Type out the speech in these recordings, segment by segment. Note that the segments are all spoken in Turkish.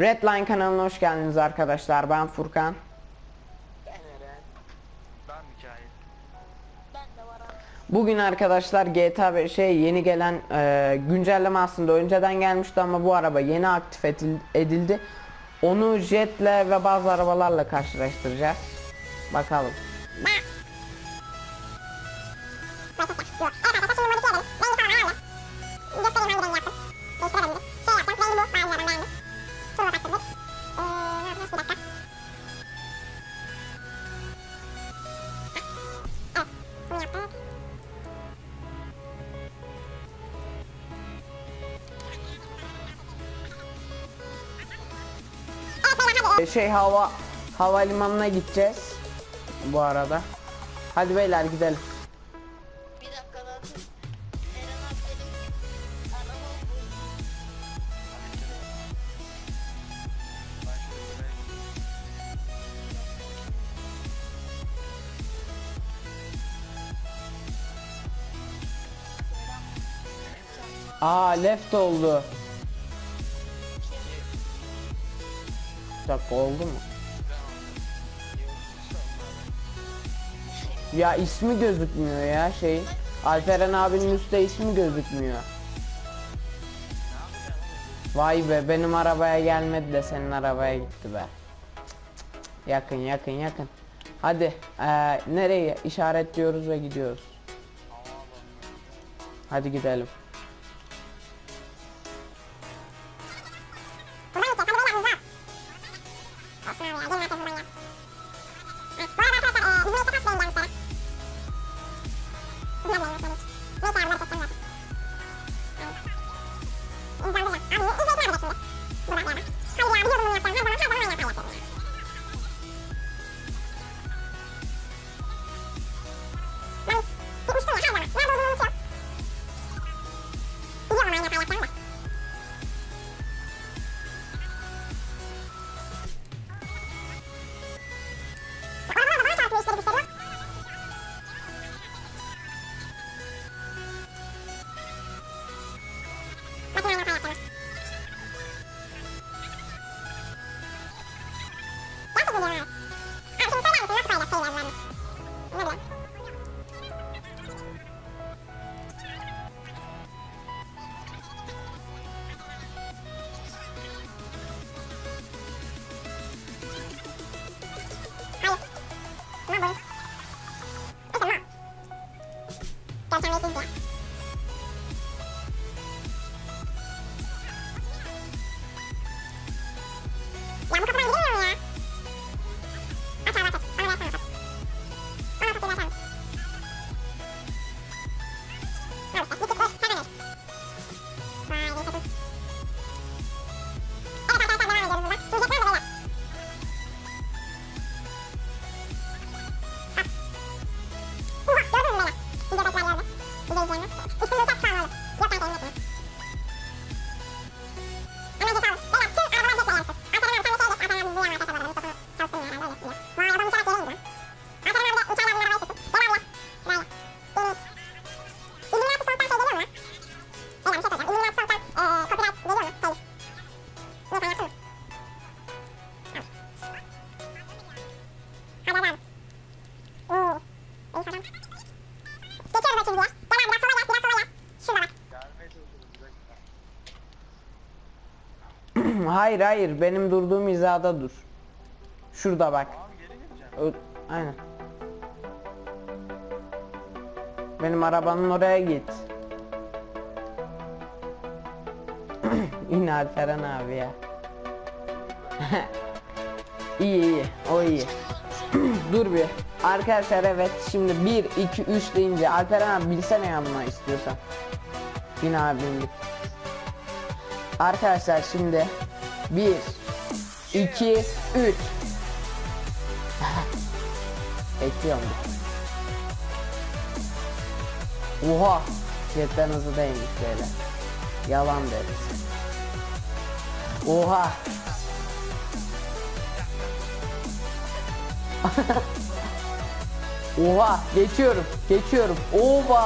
Redline kanalına hoş geldiniz arkadaşlar. Ben Furkan. Ben Eren. Ben Mikail. Ben de varım. Bugün arkadaşlar GTA 5'e yeni gelen e, güncelleme aslında önceden gelmişti ama bu araba yeni aktif edil- edildi. Onu jetle ve bazı arabalarla karşılaştıracağız. Bakalım. Şey hava havalimanına gideceğiz. Bu arada. Hadi beyler gidelim. Bir dakika lan. Eren abi benim araba bu. Aa left oldu. Dakika oldu mu? Ya ismi gözükmüyor ya şey. Alperen abinin üstte ismi gözükmüyor. Vay be benim arabaya gelmedi de senin arabaya gitti be. Yakın yakın yakın. Hadi eee, nereye işaretliyoruz ve gidiyoruz. Hadi gidelim. Let's have Al işte. Hayır hayır benim durduğum hizada dur. Şurada bak. Tamam geri Aynen. Benim arabanın oraya git. İn Alperen abi ya. iyi iyi o iyi. Dur bir. Arkadaşlar evet şimdi 1 2 3 deyince Alperen abi bilsene yanına istiyorsan. Bin abi bindik. Arkadaşlar şimdi 1 2 3 Bekliyorum. Oha! Jetten hızı değilmiş böyle. Yalan deriz. Oha! Oha geçiyorum geçiyorum. Oba.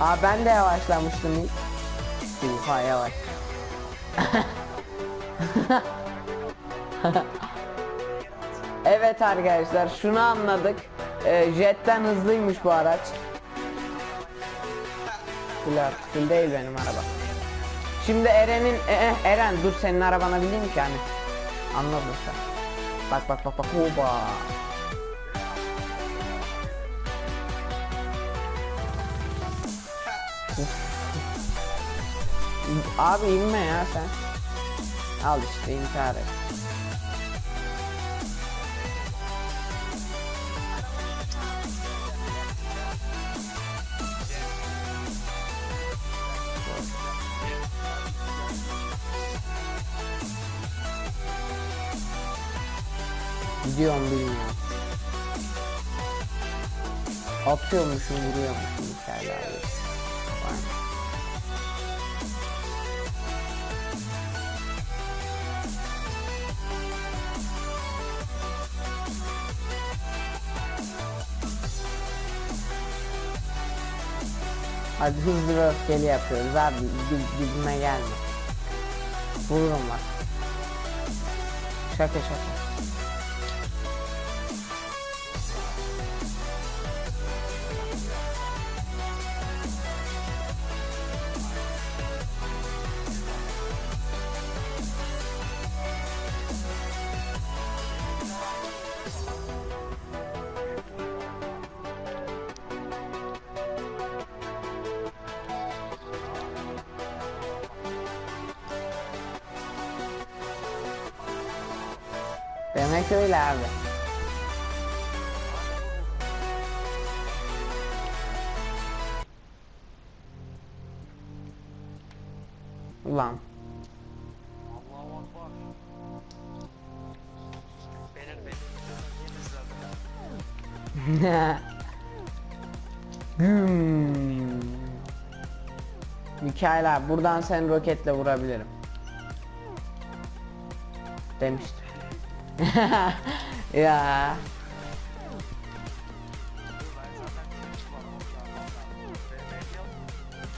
Aa ben de yavaşlamıştım ilk. Oha yavaş. evet arkadaşlar şunu anladık. Ee, jetten hızlıymış bu araç. Full artı full değil benim araba. Şimdi Eren'in e, e, Eren dur senin arabana bineyim ki hani. Anladın sen. Bak bak bak bak. Oba. Abi inme ya sen. Al işte intihar et. Gidiyorum bilmiyorum. Atıyormuşum vuruyormuşum hikaye abi. Hadi hızlı ve öfkeli yapıyoruz abi dibime gelme. Vururum bak. Şaka şaka Demek öyle abi Ulan Allahu Akbar. Güm. Mikael abi buradan sen roketle vurabilirim. Demiştim. ya.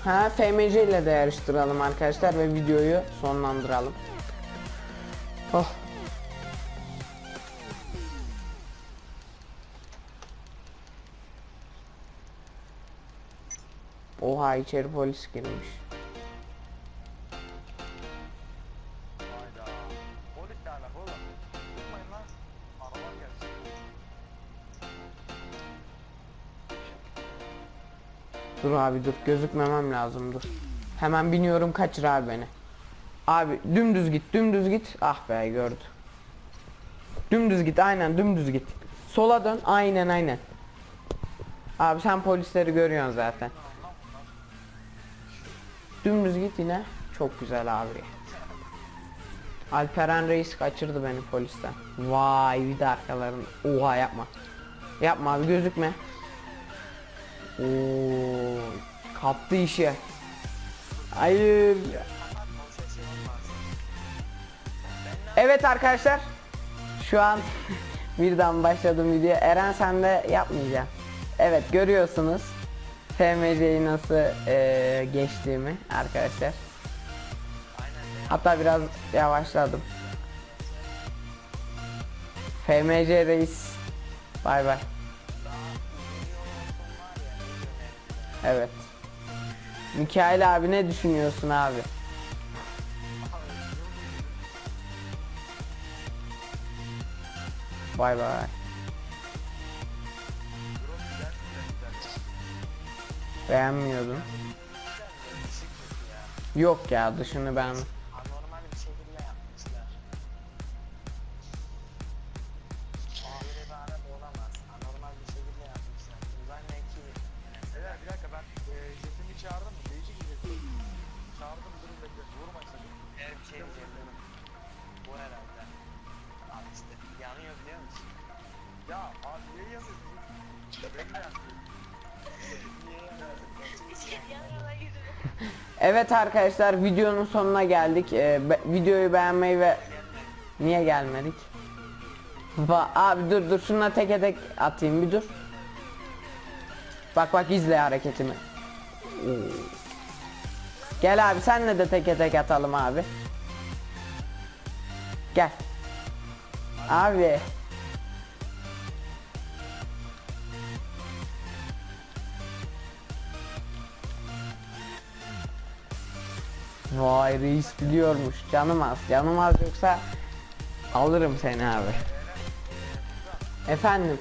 Ha FMC ile de yarıştıralım arkadaşlar ve videoyu sonlandıralım. Oh. Oha içeri polis girmiş. Dur abi dur gözükmemem lazım dur. Hemen biniyorum kaçır abi beni. Abi dümdüz git dümdüz git. Ah be gördü. Dümdüz git aynen dümdüz git. Sola dön aynen aynen. Abi sen polisleri görüyorsun zaten. Dümdüz git yine. Çok güzel abi. Alperen Reis kaçırdı beni polisten. Vay bir de arkalarında. Oha yapma. Yapma abi gözükme. Oo, kaptı işi. Hayır. Evet arkadaşlar. Şu an birden başladım video. Eren sen de yapmayacağım. Evet görüyorsunuz. FMC'yi nasıl eee, geçtiğimi arkadaşlar. Hatta biraz yavaşladım. FMC reis. Bay bay. Evet. Mikail abi ne düşünüyorsun abi? Bay bay. Beğenmiyordun. Yok ya dışını ben jetimi çağırdım mı? Değişik bir jetim. Çağırdım durun bekle. Vurma sakın. Evet bir şey diyeceğim. Bu herhalde. Abi işte yanıyor biliyor musun? Ya abi niye yazıyorsun? Niye yazıyorsun? Evet arkadaşlar videonun sonuna geldik. Ee, be- videoyu beğenmeyi ve niye gelmedik? Va abi dur dur şuna teke tek atayım bir dur. Bak bak izle hareketimi. Gel abi senle de teke tek atalım abi. Gel. Abi. Vay reis biliyormuş. Canım az. Canım az yoksa alırım seni abi. Efendim.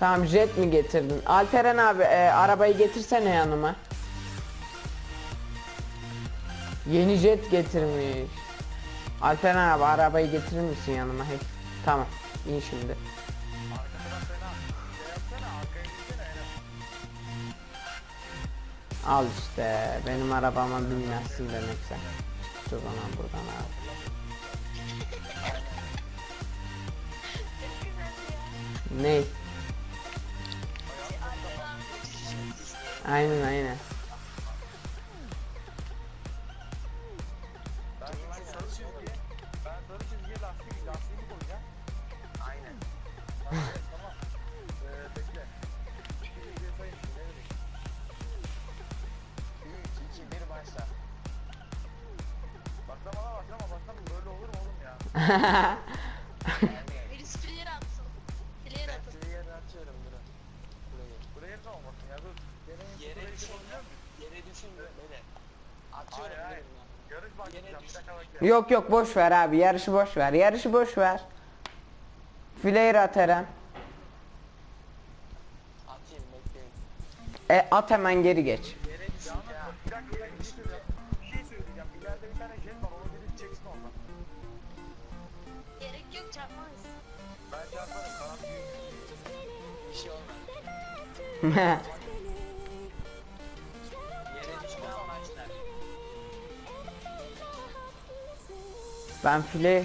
Tamam jet mi getirdin? Alperen abi e, arabayı getirsene yanıma. Yeni jet getirmiş. Alperen abi arabayı getirir misin yanıma? Hey. Tamam. İyi şimdi. Al işte benim arabama binmezsin demek sen. Çık o zaman buradan abi. Ne? Aynen aynen. Ben ben sarı çizgiye ben sarı çizgiye lastik lastiğimi koyacağım. Aynen. Tamam. tamam. Bekle. Bir, bir sayın. Ne dedik? 3, 2, 1 başla. Baklama lan baklama baklama böyle olur mu oğlum ya? birisi player atsın. Player atın. Yere atıyorum durun. Buraya. Buraya tamam bakın ya dur. Yere düşün. Yere düşün böyle. Atıyorum hayır, hayır. Yarış başlayacağım. Bir dakika bekle. yok yok boş ver abi yarışı boş ver. Yarışı boş ver. Flare at Eren. Atayım bekleyin. E at hemen geri geç. Yere düşün ya. Bir dakika bir dakika bir şey söyleyeceğim. Bir şey söyleyeceğim. İleride bir tane jet var. Onu gidip çeksin ondan. Gerek yok çarpmayız. Ben çarparım. Kanat büyük. Bir şey olmaz. ben file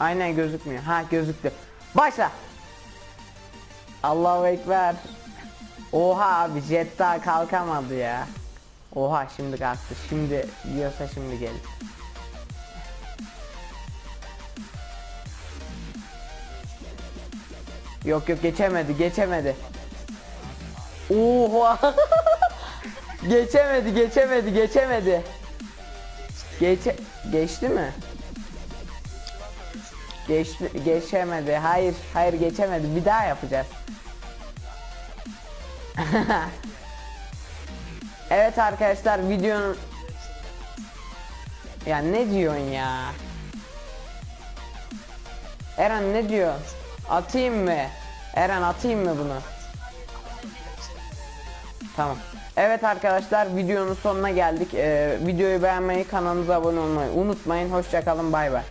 aynen gözükmüyor. Ha gözüktü. Başla. Allahu ekber. Oha abi jet daha kalkamadı ya. Oha şimdi kalktı. Şimdi yiyorsa şimdi gelir. Yok yok geçemedi geçemedi. Oha. geçemedi geçemedi geçemedi. Geçe geçti mi? Geçti geçemedi. Hayır hayır geçemedi. Bir daha yapacağız. evet arkadaşlar videonun ya ne diyorsun ya? Eren ne diyor? Atayım mı? Eren atayım mı bunu? Tamam. Evet arkadaşlar videonun sonuna geldik. Ee, videoyu beğenmeyi, kanalımıza abone olmayı unutmayın. Hoşçakalın. Bay bay.